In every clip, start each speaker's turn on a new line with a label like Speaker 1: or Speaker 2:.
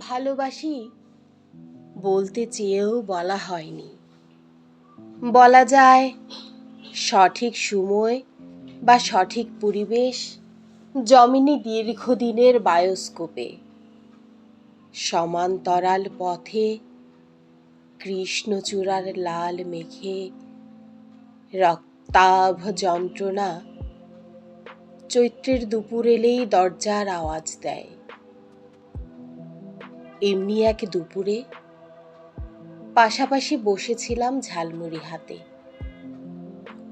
Speaker 1: ভালোবাসি বলতে চেয়েও বলা হয়নি। বলা যায়, সঠিক সময় বা সঠিক পরিবেশ জমিনি দীর্ঘদিনের বায়োস্কোপে, সমান্তরাল পথে কৃষ্ণচূড়ার লাল মেঘে রক্তাভ যন্ত্রণা চৈত্রের দুপুর এলেই দরজার আওয়াজ দেয়। এমনি এক দুপুরে পাশাপাশি বসেছিলাম ঝালমুড়ি হাতে।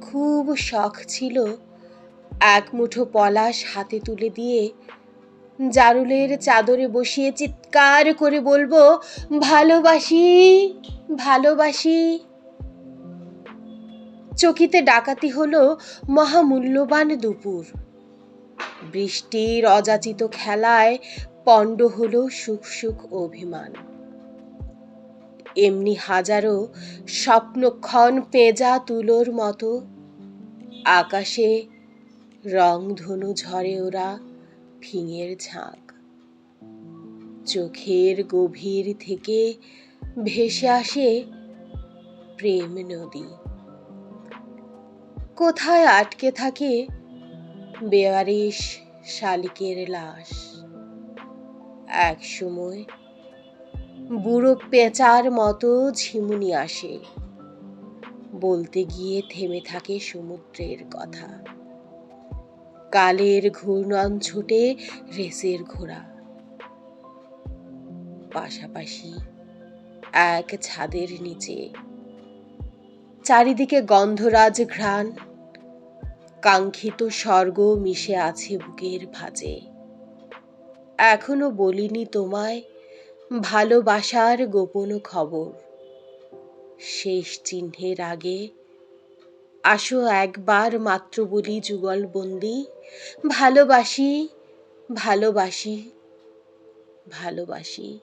Speaker 1: খুব শখ ছিল এক মুঠো পলাশ হাতে তুলে দিয়ে জারুলের চাদরে বসিয়ে চিৎকার করে বলব, ভালোবাসি ভালোবাসি। চকিতে ডাকাতি হলো মহামূল্যবান দুপুর। বৃষ্টির অযাচিত খেলায় পণ্ড হল সুখ সুখ অভিমান। এমনি হাজারো স্বপ্নক্ষণ পেঁজা তুলোর মতো, আকাশে রংধনু ঝরে ওরা ফিঙের ঝাঁক। চোখের গভীর থেকে ভেসে আসে প্রেম নদী। কোথায় আটকে থাকে বেয়ারিশ শালিকের লাশ? এক সময় বুড়ো পেঁচার মতো ঝিমুনি আসে। বলতে গিয়ে থেমে থাকে সমুদ্রের কথা। কালের ঘূর্ণন ছোটে রেসের ঘোড়া। পাশাপাশি এক ছাদের নিচে। চারিদিকে গন্ধরাজ ঘ্রাণ। কাঙ্ক্ষিত স্বর্গ মিশে আছে বুকের ভাঁজে। এখনও বলিনি তোমায় ভালোবাসার গোপন খবর। শেষ চিহ্নের আগে আসো একবার মাত্র বলি যুগলবন্দি ভালোবাসি ভালোবাসি ভালোবাসি।